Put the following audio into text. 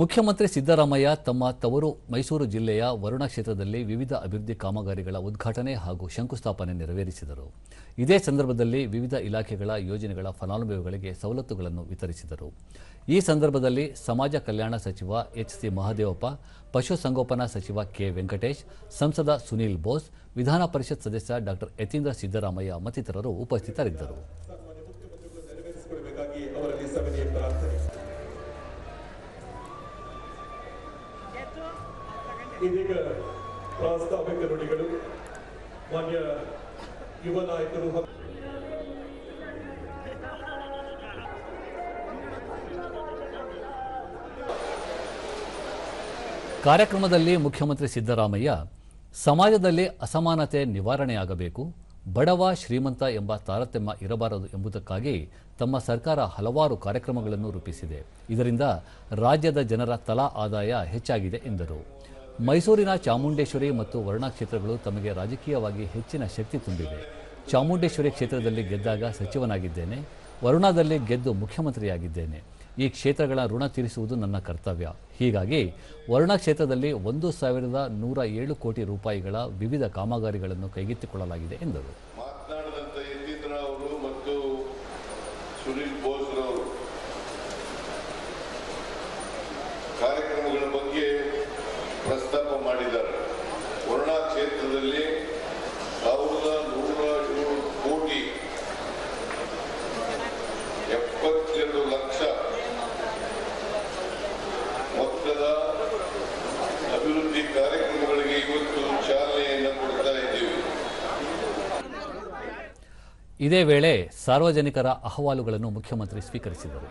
ಮುಖ್ಯಮಂತ್ರಿ ಸಿದ್ದರಾಮಯ್ಯ ತಮ್ಮ ತವರು ಮೈಸೂರು ಜಿಲ್ಲೆಯ ವರುಣ ಕ್ಷೇತ್ರದಲ್ಲಿ ವಿವಿಧ ಅಭಿವೃದ್ಧಿ ಕಾಮಗಾರಿಗಳ ಉದ್ಘಾಟನೆ ಹಾಗೂ ಶಂಕುಸ್ಥಾಪನೆ ನೆರವೇರಿಸಿದರು. ಇದೇ ಸಂದರ್ಭದಲ್ಲಿ ವಿವಿಧ ಇಲಾಖೆಗಳ ಯೋಜನೆಗಳ ಫಲಾನುಭವಿಗಳಿಗೆ ಸವಲತ್ತುಗಳನ್ನು ವಿತರಿಸಿದರು. ಈ ಸಂದರ್ಭದಲ್ಲಿ ಸಮಾಜ ಕಲ್ಯಾಣ ಸಚಿವ ಎಚ್ ಸಿ ಮಹದೇವಪ್ಪ, ಪಶುಸಂಗೋಪನಾ ಸಚಿವ ಕೆ ವೆಂಕಟೇಶ್, ಸಂಸದ ಸುನೀಲ್ ಬೋಸ್, ವಿಧಾನ ಪರಿಷತ್ ಸದಸ್ಯ ಡಾಕ್ಟರ್ ಯತೀಂದ್ರ ಸಿದ್ದರಾಮಯ್ಯ ಮತ್ತಿತರರು ಉಪಸ್ಥಿತರಿದ್ದರು. ಇದೀಗ ಪ್ರಾಸ್ತಾವಿಕ ನುಡಿಗಳು ಮಾನ್ಯ ಯುವ ನಾಯಕರು ಕಾರ್ಯಕ್ರಮದಲ್ಲಿ ಮುಖ್ಯಮಂತ್ರಿ ಸಿದ್ದರಾಮಯ್ಯ ಸಮಾಜದಲ್ಲಿ ಅಸಮಾನತೆ ನಿವಾರಣೆಯಾಗಬೇಕು ಬಡವ ಶ್ರೀಮಂತ ಎಂಬ ತಾರತಮ್ಯ ಇರಬಾರದು ಎಂಬುದಕ್ಕಾಗಿ ತಮ್ಮ ಸರ್ಕಾರ ಹಲವಾರು ಕಾರ್ಯಕ್ರಮಗಳನ್ನು ರೂಪಿಸಿದೆ. ಇದರಿಂದ ರಾಜ್ಯದ ಜನರ ತಲಾ ಆದಾಯ ಹೆಚ್ಚಾಗಿದೆ ಎಂದರು. ಮೈಸೂರಿನ ಚಾಮುಂಡೇಶ್ವರಿ ಮತ್ತು ವರ್ಣ ಕ್ಷೇತ್ರಗಳು ತಮಗೆ ರಾಜಕೀಯವಾಗಿ ಹೆಚ್ಚಿನ ಶಕ್ತಿ ತುಂಬಿವೆ. ಚಾಮುಂಡೇಶ್ವರಿ ಕ್ಷೇತ್ರದಲ್ಲಿ ಗೆದ್ದಾಗ ಸಚಿವನಾಗಿದ್ದೇನೆ. ವರುಣಾದಲ್ಲಿ ಗೆದ್ದು ಮುಖ್ಯಮಂತ್ರಿಯಾಗಿದ್ದೇನೆ. ಈ ಕ್ಷೇತ್ರಗಳ ಋಣ ತೀರಿಸುವುದು ನನ್ನ ಕರ್ತವ್ಯ. ಹೀಗಾಗಿ ವರುಣ ಕ್ಷೇತ್ರದಲ್ಲಿ ಒಂದು ಸಾವಿರದ ನೂರ ಏಳು ಕೋಟಿ ರೂಪಾಯಿಗಳ ವಿವಿಧ ಕಾಮಗಾರಿಗಳನ್ನು ಕೈಗೆತ್ತಿಕೊಳ್ಳಲಾಗಿದೆ ಎಂದರು. ಮತ್ತು ಕಾರ್ಯಕ್ರಮಗಳ ಬಗ್ಗೆ ಮಾಡಿದ್ದಾರೆ ವರುಣಾ ಕ್ಷೇತ್ರದಲ್ಲಿ ಸಾವಿರದ ನೂರ ಏಳು ಕೋಟಿ ಎಪ್ಪತ್ತೆರಡು ಲಕ್ಷ. ಮೊತ್ತದ ಅಭಿವೃದ್ಧಿ ಕಾರ್ಯಕ್ರಮಗಳಿಗೆ ಇವತ್ತು ಚಾಲನೆಯನ್ನು ಕೊಡ್ತಾ ಇದ್ದೀವಿ. ಇದೇ ವೇಳೆ ಸಾರ್ವಜನಿಕರ ಅಹವಾಲುಗಳನ್ನು ಮುಖ್ಯಮಂತ್ರಿ ಸ್ವೀಕರಿಸಿದರು.